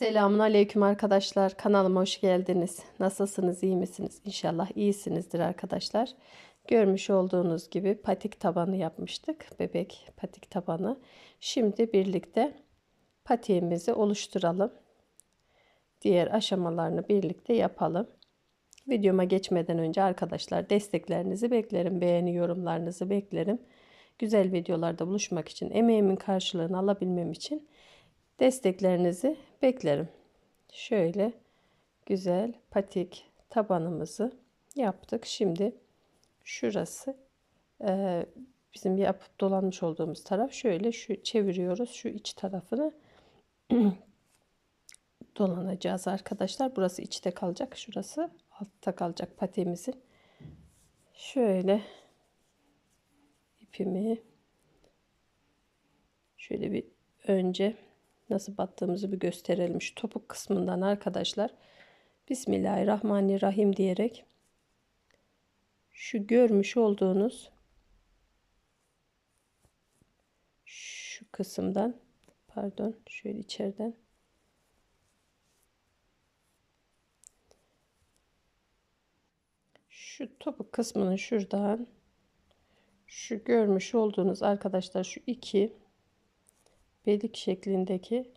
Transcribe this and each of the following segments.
Selamun Aleyküm arkadaşlar. Kanalıma hoş geldiniz. Nasılsınız? iyi misiniz? İnşallah iyisinizdir arkadaşlar. Görmüş olduğunuz gibi patik tabanı yapmıştık. Bebek patik tabanı. Şimdi birlikte patiğimizi oluşturalım. Diğer aşamalarını birlikte yapalım. Videoma geçmeden önce arkadaşlar desteklerinizi beklerim. Beğeni yorumlarınızı beklerim. Güzel videolarda buluşmak için emeğimin karşılığını alabilmem için desteklerinizi beklerim. Şöyle güzel patik tabanımızı yaptık. Şimdi şurası e, bizim yapıp dolanmış olduğumuz taraf şöyle şu çeviriyoruz şu iç tarafını dolanacağız arkadaşlar. Burası içte kalacak. Şurası altta kalacak patiğimizin. Şöyle ipimi şöyle bir önce nasıl battığımızı bir gösterelim. Şu topuk kısmından arkadaşlar Bismillahirrahmanirrahim diyerek şu görmüş olduğunuz şu kısımdan pardon şöyle içeriden şu topuk kısmının şuradan şu görmüş olduğunuz arkadaşlar şu iki belik şeklindeki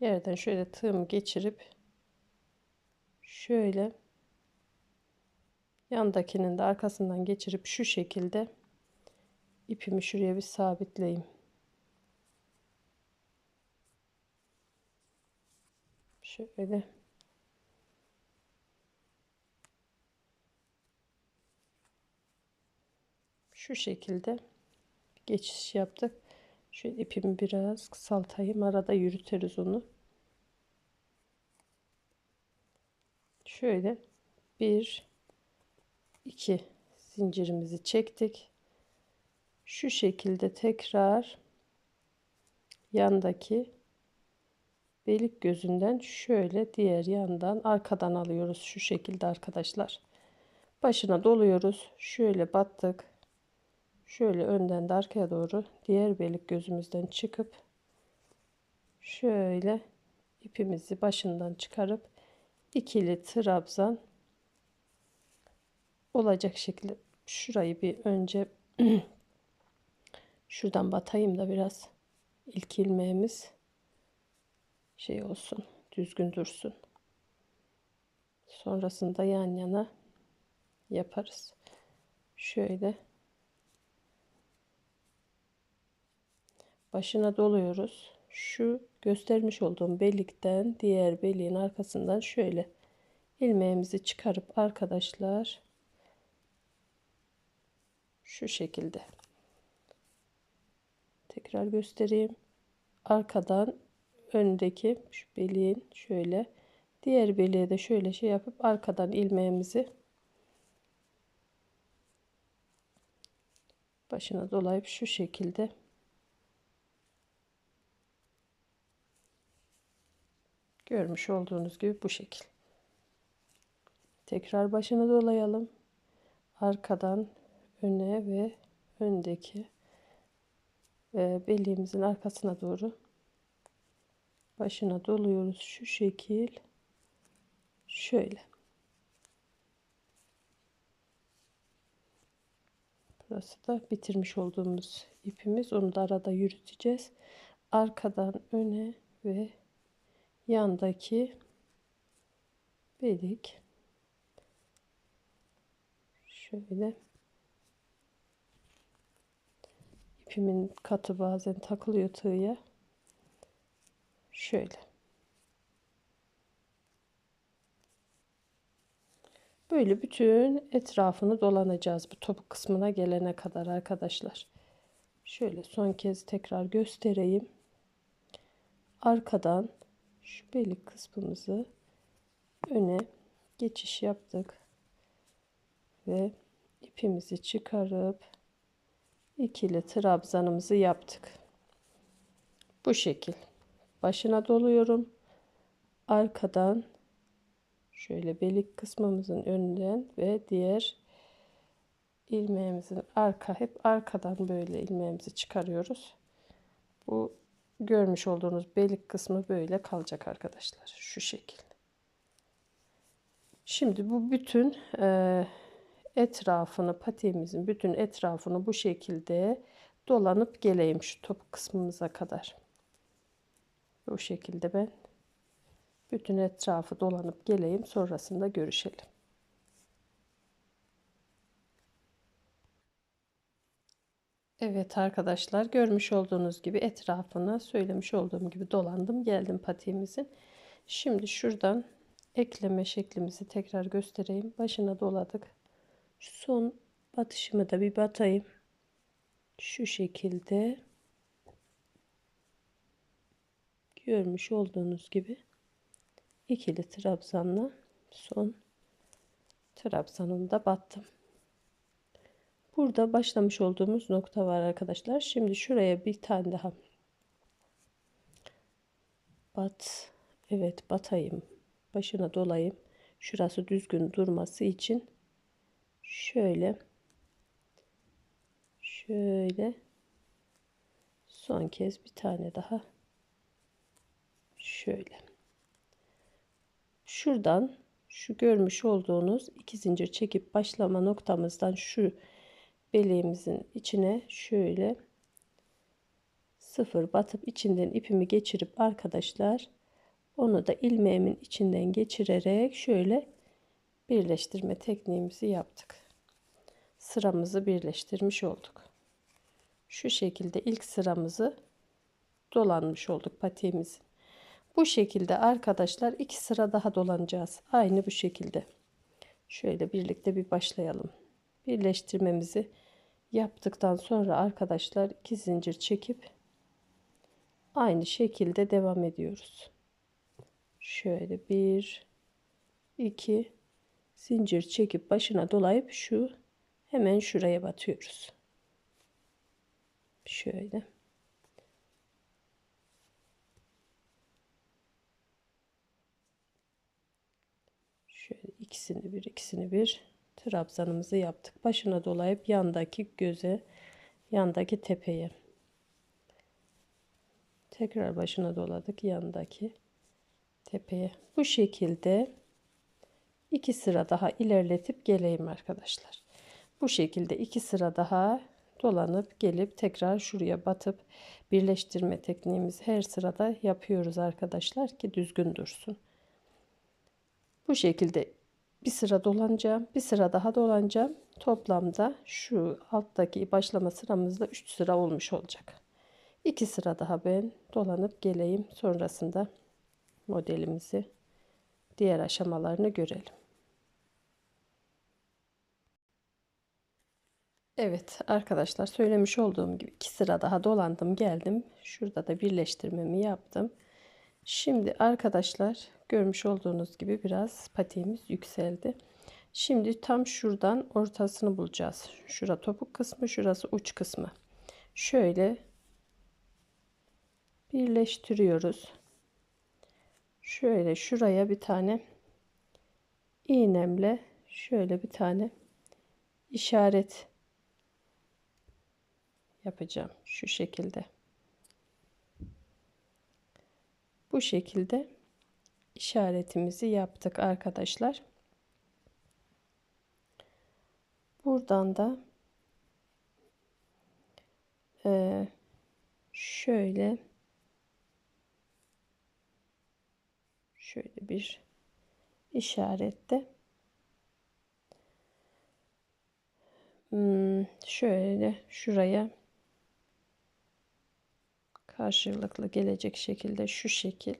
yerden şöyle tığım geçirip şöyle yandakinin de arkasından geçirip şu şekilde ipimi şuraya bir sabitleyeyim. Şöyle şu şekilde geçiş yaptık. Şöyle ipimi biraz kısaltayım. Arada yürütürüz onu. Şöyle bir iki zincirimizi çektik. Şu şekilde tekrar yandaki belik gözünden şöyle diğer yandan arkadan alıyoruz şu şekilde arkadaşlar. Başına doluyoruz. Şöyle battık. Şöyle önden de arkaya doğru diğer belik gözümüzden çıkıp şöyle ipimizi başından çıkarıp ikili trabzan olacak şekilde şurayı bir önce şuradan batayım da biraz ilk ilmeğimiz şey olsun düzgün dursun. Sonrasında yan yana yaparız. Şöyle başına doluyoruz. Şu göstermiş olduğum belikten diğer beliğin arkasından şöyle ilmeğimizi çıkarıp arkadaşlar şu şekilde tekrar göstereyim. Arkadan öndeki şu beliğin şöyle diğer beliğe de şöyle şey yapıp arkadan ilmeğimizi başına dolayıp şu şekilde Görmüş olduğunuz gibi bu şekil. Tekrar başını dolayalım. Arkadan öne ve öndeki ve beliğimizin arkasına doğru başına doluyoruz. Şu şekil. Şöyle. Burası da bitirmiş olduğumuz ipimiz. Onu da arada yürüteceğiz. Arkadan öne ve yandaki belik şöyle. İpimin katı bazen takılıyor tığya şöyle. Böyle bütün etrafını dolanacağız bu topuk kısmına gelene kadar arkadaşlar. Şöyle son kez tekrar göstereyim. Arkadan belik kısmımızı öne geçiş yaptık ve ipimizi çıkarıp ikili trabzanımızı yaptık. Bu şekil. Başına doluyorum. Arkadan şöyle belik kısmımızın önünden ve diğer ilmeğimizin arka hep arkadan böyle ilmeğimizi çıkarıyoruz. Bu görmüş olduğunuz belik kısmı böyle kalacak arkadaşlar. Şu şekil. Şimdi bu bütün e, etrafını patiğimizin bütün etrafını bu şekilde dolanıp geleyim şu top kısmımıza kadar. Bu şekilde ben bütün etrafı dolanıp geleyim sonrasında görüşelim. Evet arkadaşlar görmüş olduğunuz gibi etrafını söylemiş olduğum gibi dolandım geldim patiğimizin. Şimdi şuradan ekleme şeklimizi tekrar göstereyim. Başına doladık. Son batışımı da bir batayım. Şu şekilde görmüş olduğunuz gibi ikili trabzanla son trabzanını da battım. Burada başlamış olduğumuz nokta var arkadaşlar. Şimdi şuraya bir tane daha bat. Evet batayım. Başına dolayım. Şurası düzgün durması için şöyle şöyle son kez bir tane daha şöyle şuradan şu görmüş olduğunuz iki zincir çekip başlama noktamızdan şu beleğimizin içine şöyle sıfır batıp içinden ipimi geçirip arkadaşlar onu da ilmeğimin içinden geçirerek şöyle birleştirme tekniğimizi yaptık. Sıramızı birleştirmiş olduk. Şu şekilde ilk sıramızı dolanmış olduk patiğimizin. Bu şekilde arkadaşlar iki sıra daha dolanacağız. Aynı bu şekilde. Şöyle birlikte bir başlayalım birleştirmemizi yaptıktan sonra arkadaşlar iki zincir çekip aynı şekilde devam ediyoruz. Şöyle bir iki zincir çekip başına dolayıp şu hemen şuraya batıyoruz. Şöyle. Şöyle ikisini bir ikisini bir trabzanımızı yaptık. Başına dolayıp yandaki göze, yandaki tepeye. Tekrar başına doladık yandaki tepeye. Bu şekilde iki sıra daha ilerletip geleyim arkadaşlar. Bu şekilde iki sıra daha dolanıp gelip tekrar şuraya batıp birleştirme tekniğimizi her sırada yapıyoruz arkadaşlar ki düzgün dursun. Bu şekilde bir sıra dolanacağım. Bir sıra daha dolanacağım. Toplamda şu alttaki başlama sıramızda 3 sıra olmuş olacak. 2 sıra daha ben dolanıp geleyim. Sonrasında modelimizi diğer aşamalarını görelim. Evet arkadaşlar söylemiş olduğum gibi iki sıra daha dolandım geldim. Şurada da birleştirmemi yaptım. Şimdi arkadaşlar görmüş olduğunuz gibi biraz patiğimiz yükseldi. Şimdi tam şuradan ortasını bulacağız. Şura topuk kısmı, şurası uç kısmı. Şöyle birleştiriyoruz. Şöyle şuraya bir tane iğnemle şöyle bir tane işaret yapacağım şu şekilde. Bu şekilde işaretimizi yaptık arkadaşlar. Buradan da e, şöyle şöyle bir işarette hmm, şöyle şuraya karşılıklı gelecek şekilde şu şekil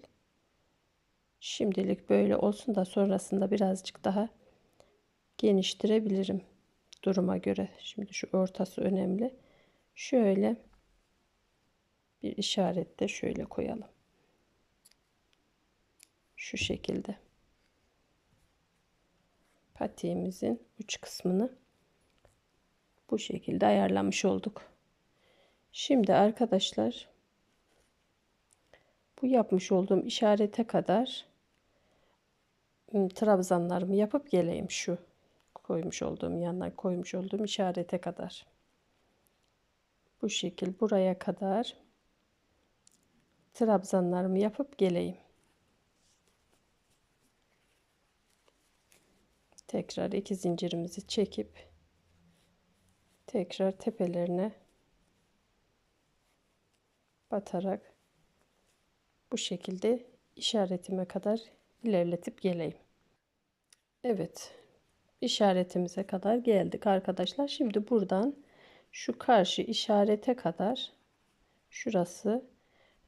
Şimdilik böyle olsun da sonrasında birazcık daha geniştirebilirim duruma göre. Şimdi şu ortası önemli. Şöyle bir işaret de şöyle koyalım. Şu şekilde. Patiğimizin uç kısmını bu şekilde ayarlamış olduk. Şimdi arkadaşlar bu yapmış olduğum işarete kadar trabzanlarımı yapıp geleyim şu koymuş olduğum yanına koymuş olduğum işarete kadar. Bu şekil buraya kadar trabzanlarımı yapıp geleyim. Tekrar iki zincirimizi çekip tekrar tepelerine batarak bu şekilde işaretime kadar ilerletip geleyim. Evet. işaretimize kadar geldik arkadaşlar. Şimdi buradan şu karşı işarete kadar şurası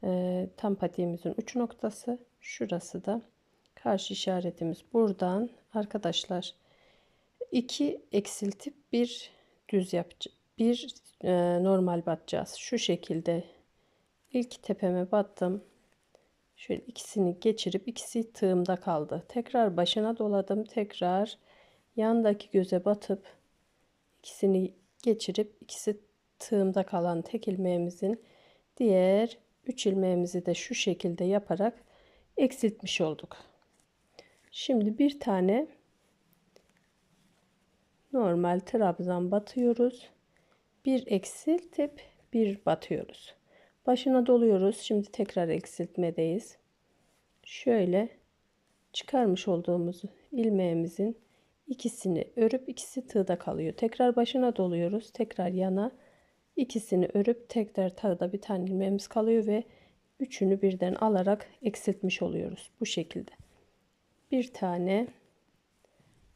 e, tam patiğimizin uç noktası. Şurası da karşı işaretimiz. Buradan arkadaşlar iki eksiltip bir düz yapacağız. Bir e, normal batacağız. Şu şekilde ilk tepeme battım. Şöyle ikisini geçirip ikisi tığımda kaldı. Tekrar başına doladım. Tekrar yandaki göze batıp ikisini geçirip ikisi tığımda kalan tek ilmeğimizin diğer 3 ilmeğimizi de şu şekilde yaparak eksiltmiş olduk. Şimdi bir tane normal trabzan batıyoruz. Bir eksiltip bir batıyoruz. Başına doluyoruz. Şimdi tekrar eksiltmedeyiz. Şöyle çıkarmış olduğumuz ilmeğimizin ikisini örüp ikisi tığda kalıyor. Tekrar başına doluyoruz. Tekrar yana ikisini örüp tekrar tığda bir tane ilmeğimiz kalıyor ve üçünü birden alarak eksiltmiş oluyoruz. Bu şekilde. Bir tane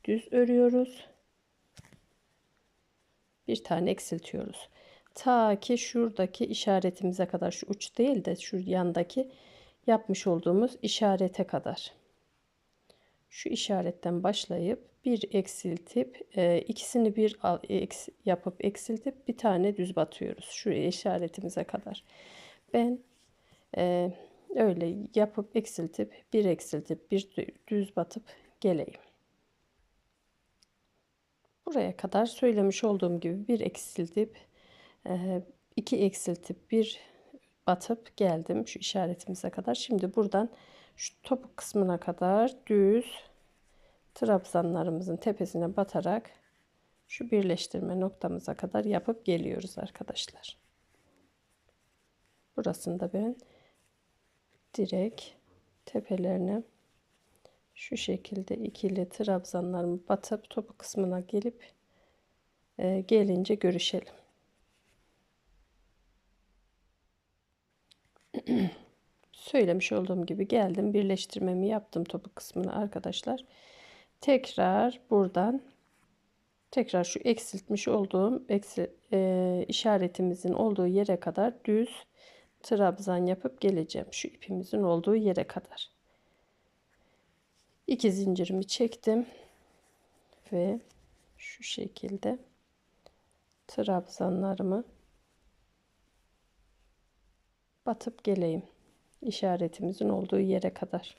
düz örüyoruz. Bir tane eksiltiyoruz. Ta ki şuradaki işaretimize kadar şu uç değil de şu yandaki yapmış olduğumuz işarete kadar. Şu işaretten başlayıp bir eksiltip e, ikisini bir al, eks, yapıp eksiltip bir tane düz batıyoruz. Şu işaretimize kadar. Ben e, öyle yapıp eksiltip bir eksiltip bir düz batıp geleyim. Buraya kadar söylemiş olduğum gibi bir eksiltip e, iki eksiltip bir batıp geldim şu işaretimize kadar. Şimdi buradan şu topuk kısmına kadar düz trabzanlarımızın tepesine batarak şu birleştirme noktamıza kadar yapıp geliyoruz arkadaşlar. Burasında ben direkt tepelerine şu şekilde ikili trabzanlarımı batıp topu kısmına gelip e, gelince görüşelim. Söylemiş olduğum gibi geldim birleştirmemi yaptım topu kısmını arkadaşlar. Tekrar buradan tekrar şu eksiltmiş olduğum eksil, e, işaretimizin olduğu yere kadar düz trabzan yapıp geleceğim. Şu ipimizin olduğu yere kadar. İki zincirimi çektim ve şu şekilde trabzanlarımı batıp geleyim. işaretimizin olduğu yere kadar.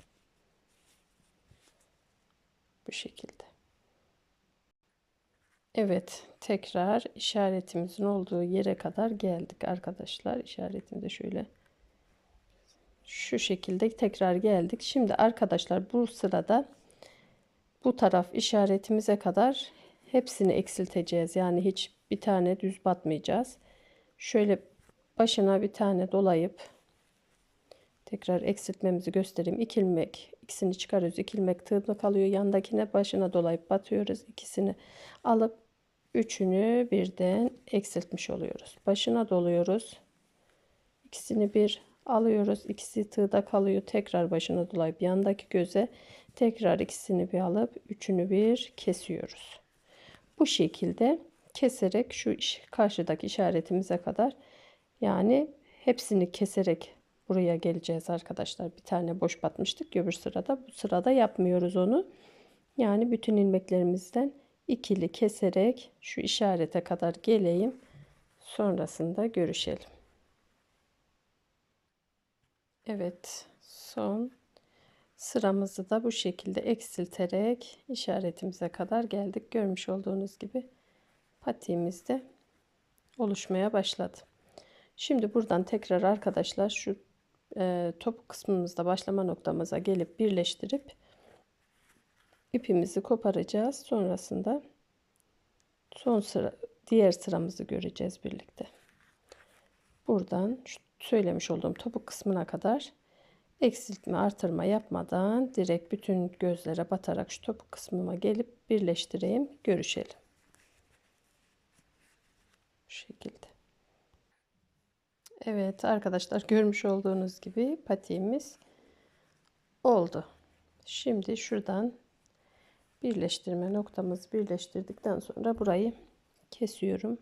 Bu şekilde. Evet, tekrar işaretimizin olduğu yere kadar geldik arkadaşlar. İşaretimi de şöyle şu şekilde tekrar geldik. Şimdi arkadaşlar bu sırada bu taraf işaretimize kadar hepsini eksilteceğiz. Yani hiç bir tane düz batmayacağız. Şöyle başına bir tane dolayıp tekrar eksiltmemizi göstereyim. 2 ilmek ikisini çıkarıyoruz. 2 ilmek tığla kalıyor. Yandakine başına dolayıp batıyoruz. İkisini alıp üçünü birden eksiltmiş oluyoruz. Başına doluyoruz. İkisini bir alıyoruz. İkisi tığda kalıyor. Tekrar başına dolayıp yandaki göze tekrar ikisini bir alıp üçünü bir kesiyoruz. Bu şekilde keserek şu karşıdaki işaretimize kadar yani hepsini keserek buraya geleceğiz arkadaşlar. Bir tane boş batmıştık öbür sırada. Bu sırada yapmıyoruz onu. Yani bütün ilmeklerimizden ikili keserek şu işarete kadar geleyim. Sonrasında görüşelim. Evet son sıramızı da bu şekilde eksilterek işaretimize kadar geldik. Görmüş olduğunuz gibi patiğimiz de oluşmaya başladı. Şimdi buradan tekrar arkadaşlar şu e, top kısmımızda başlama noktamıza gelip birleştirip ipimizi koparacağız. Sonrasında son sıra diğer sıramızı göreceğiz birlikte. Buradan şu söylemiş olduğum topuk kısmına kadar eksiltme artırma yapmadan direkt bütün gözlere batarak şu topuk kısmıma gelip birleştireyim görüşelim. Bu şekilde. Evet arkadaşlar görmüş olduğunuz gibi patiğimiz oldu. Şimdi şuradan birleştirme noktamızı birleştirdikten sonra burayı kesiyorum.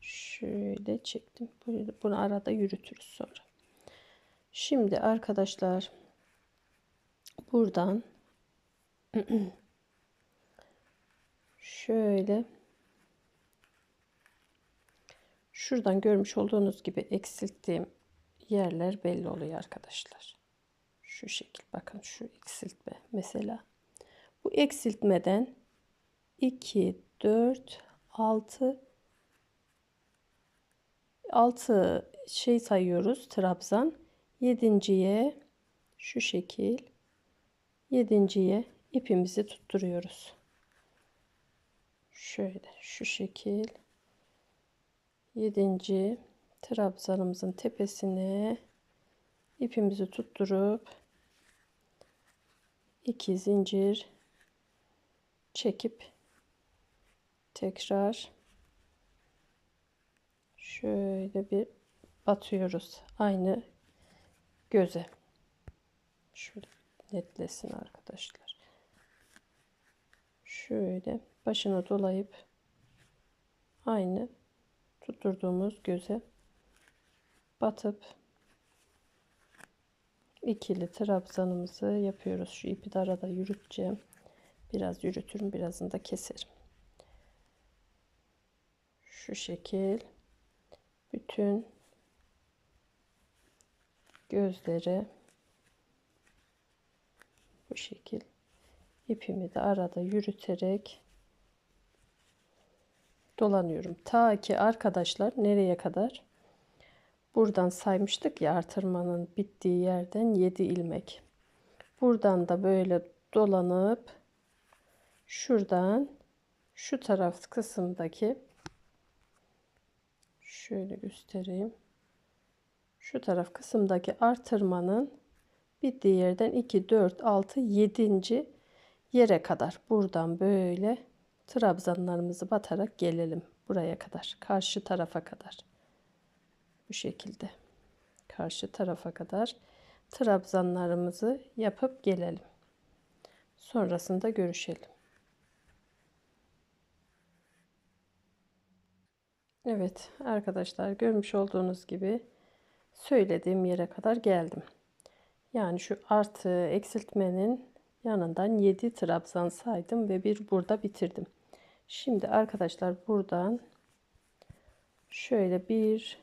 Şöyle çektim. Bunu arada yürütürüz sonra. Şimdi arkadaşlar buradan şöyle şuradan görmüş olduğunuz gibi eksilttiğim yerler belli oluyor arkadaşlar. Şu şekil bakın şu eksiltme mesela. Bu eksiltmeden 2 4 6 6 şey sayıyoruz trabzan. Yedinciye şu şekil yedinciye ipimizi tutturuyoruz. Şöyle şu şekil yedinci trabzanımızın tepesine ipimizi tutturup iki zincir çekip tekrar şöyle bir batıyoruz. Aynı göze. Şöyle netlesin arkadaşlar. Şöyle başına dolayıp aynı tutturduğumuz göze batıp ikili trabzanımızı yapıyoruz. Şu ipi de arada yürüteceğim. Biraz yürütürüm, birazını da keserim. Şu şekil bütün gözleri bu şekil ipimi de arada yürüterek dolanıyorum. Ta ki arkadaşlar nereye kadar? Buradan saymıştık ya artırmanın bittiği yerden 7 ilmek. Buradan da böyle dolanıp şuradan şu taraf kısımdaki şöyle göstereyim. Şu taraf kısımdaki artırmanın bittiği yerden 2, 4, 6, 7. yere kadar buradan böyle trabzanlarımızı batarak gelelim buraya kadar. Karşı tarafa kadar. Bu şekilde. Karşı tarafa kadar trabzanlarımızı yapıp gelelim. Sonrasında görüşelim. Evet arkadaşlar görmüş olduğunuz gibi söylediğim yere kadar geldim. Yani şu artı eksiltmenin yanından 7 trabzan saydım ve bir burada bitirdim. Şimdi arkadaşlar buradan şöyle 1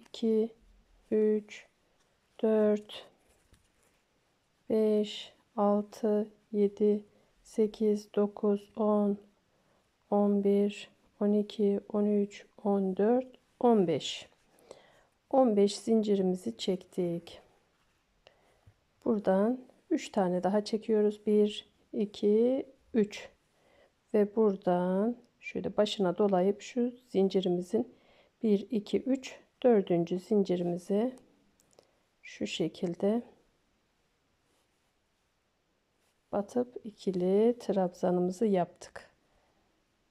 2 3 4 5 6 7 8 9 10 11 12 13 14 15 15 zincirimizi çektik. Buradan 3 tane daha çekiyoruz. 1 2 3 ve buradan şöyle başına dolayıp şu zincirimizin 1 2 3 dördüncü zincirimizi şu şekilde batıp ikili trabzanımızı yaptık.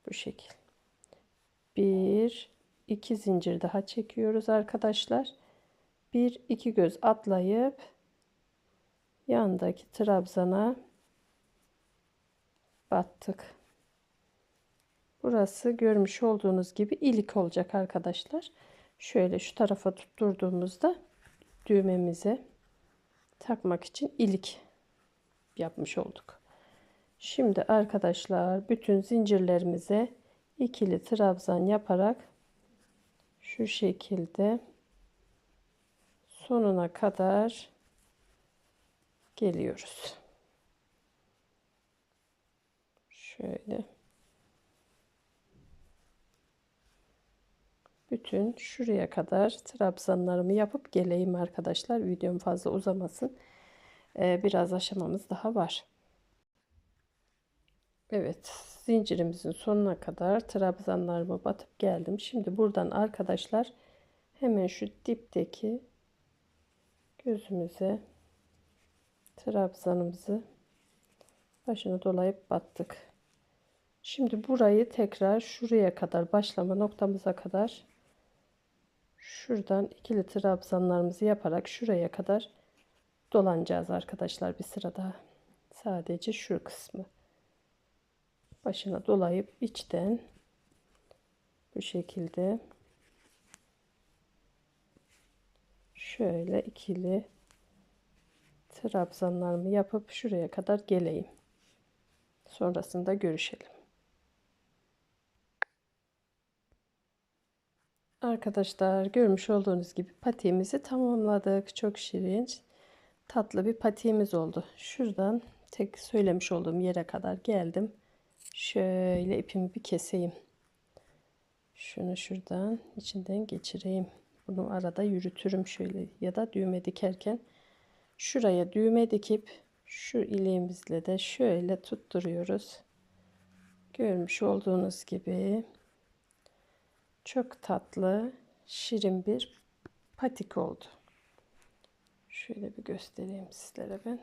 Bu şekil. Bir, iki zincir daha çekiyoruz arkadaşlar. Bir, iki göz atlayıp yandaki trabzana battık. Burası görmüş olduğunuz gibi ilik olacak arkadaşlar. Şöyle şu tarafa tutturduğumuzda düğmemize takmak için ilik yapmış olduk. Şimdi arkadaşlar bütün zincirlerimize ikili trabzan yaparak şu şekilde sonuna kadar geliyoruz. Şöyle bütün şuraya kadar trabzanlarımı yapıp geleyim arkadaşlar. Videom fazla uzamasın. Ee, biraz aşamamız daha var. Evet zincirimizin sonuna kadar trabzanlarımı batıp geldim. Şimdi buradan arkadaşlar hemen şu dipteki gözümüze trabzanımızı başına dolayıp battık. Şimdi burayı tekrar şuraya kadar başlama noktamıza kadar şuradan ikili trabzanlarımızı yaparak şuraya kadar dolanacağız arkadaşlar bir sıra daha. Sadece şu kısmı başına dolayıp içten bu şekilde şöyle ikili trabzanlarımı yapıp şuraya kadar geleyim. Sonrasında görüşelim. Arkadaşlar görmüş olduğunuz gibi patiğimizi tamamladık. Çok şirin, tatlı bir patiğimiz oldu. Şuradan tek söylemiş olduğum yere kadar geldim. Şöyle ipimi bir keseyim. Şunu şuradan içinden geçireyim. Bunu arada yürütürüm şöyle ya da düğme dikerken şuraya düğme dikip şu ileğimizle de şöyle tutturuyoruz. Görmüş olduğunuz gibi çok tatlı, şirin bir patik oldu. Şöyle bir göstereyim sizlere ben.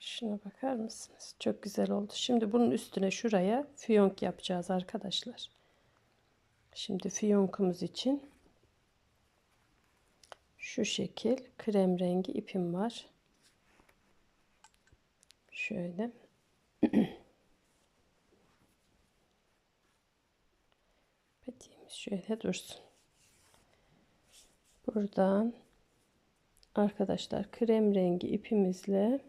Şuna bakar mısınız? Çok güzel oldu. Şimdi bunun üstüne şuraya fiyonk yapacağız arkadaşlar. Şimdi fiyonkumuz için şu şekil krem rengi ipim var. Şöyle. Patiğimiz şöyle dursun. Buradan arkadaşlar krem rengi ipimizle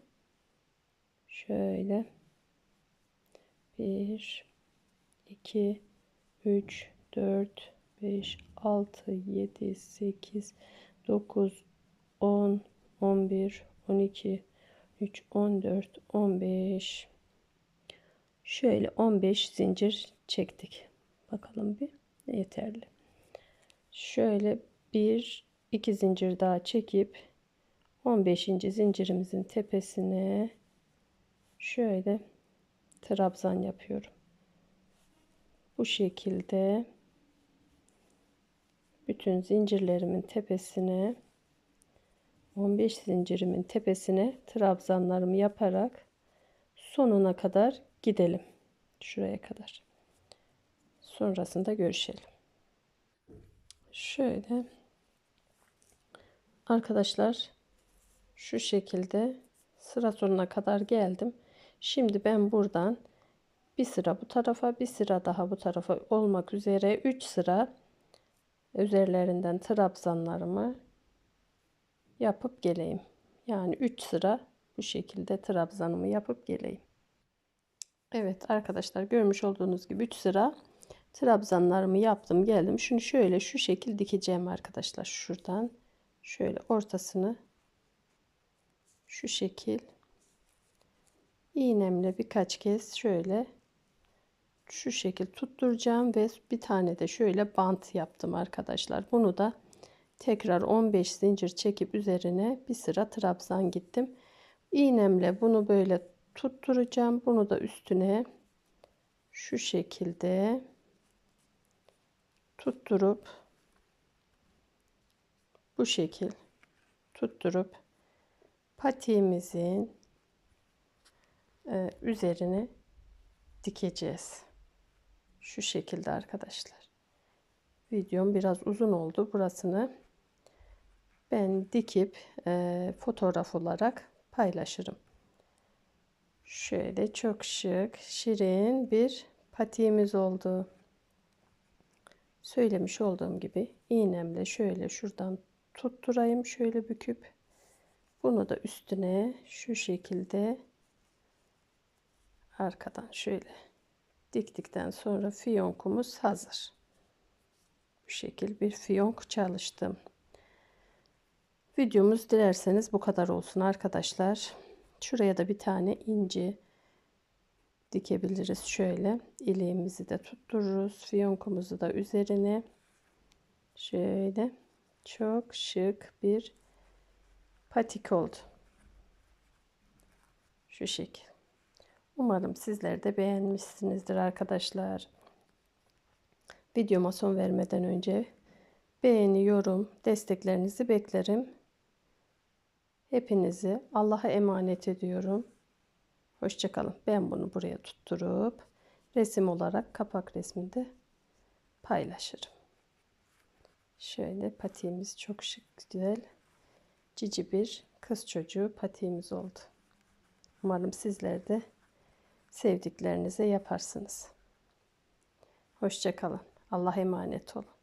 şöyle 1 2 3 4 5 6 7 8 9 10 11 12 3 14 15 şöyle 15 zincir çektik. Bakalım bir yeterli şöyle bir iki zincir daha çekip 15. zincirimizin tepesine şöyle trabzan yapıyorum bu şekilde bütün zincirlerimin tepesine 15 zincirimin tepesine trabzanlarımı yaparak sonuna kadar gidelim. Şuraya kadar. Sonrasında görüşelim. Şöyle arkadaşlar şu şekilde sıra sonuna kadar geldim. Şimdi ben buradan bir sıra bu tarafa bir sıra daha bu tarafa olmak üzere 3 sıra üzerlerinden trabzanlarımı yapıp geleyim. Yani 3 sıra bu şekilde trabzanımı yapıp geleyim. Evet arkadaşlar görmüş olduğunuz gibi 3 sıra trabzanlarımı yaptım geldim. Şunu şöyle şu şekil dikeceğim arkadaşlar. Şuradan şöyle ortasını şu şekil iğnemle birkaç kez şöyle şu şekil tutturacağım ve bir tane de şöyle bant yaptım arkadaşlar. Bunu da tekrar 15 zincir çekip üzerine bir sıra trabzan gittim. İğnemle bunu böyle tutturacağım. Bunu da üstüne şu şekilde tutturup bu şekil tutturup patiğimizin e, üzerine dikeceğiz. Şu şekilde arkadaşlar. Videom biraz uzun oldu. Burasını ben dikip e, fotoğraf olarak paylaşırım. Şöyle çok şık, şirin bir patiğimiz oldu. Söylemiş olduğum gibi iğnemle şöyle şuradan tutturayım şöyle büküp bunu da üstüne şu şekilde arkadan şöyle diktikten sonra fiyonkumuz hazır. Bu şekil bir fiyonk çalıştım. Videomuz dilerseniz bu kadar olsun arkadaşlar. Şuraya da bir tane inci dikebiliriz şöyle. İliğimizi de tuttururuz. Fiyonkumuzu da üzerine şöyle çok şık bir patik oldu. Şu şekil. Umarım sizler de beğenmişsinizdir arkadaşlar. Videoma son vermeden önce Beğeni, yorum, desteklerinizi beklerim. Hepinizi Allah'a emanet ediyorum. Hoşçakalın. Ben bunu buraya tutturup resim olarak kapak resminde paylaşırım. Şöyle patiğimiz çok şık güzel. Cici bir kız çocuğu patiğimiz oldu. Umarım sizler de sevdiklerinize yaparsınız. Hoşçakalın. Allah'a emanet olun.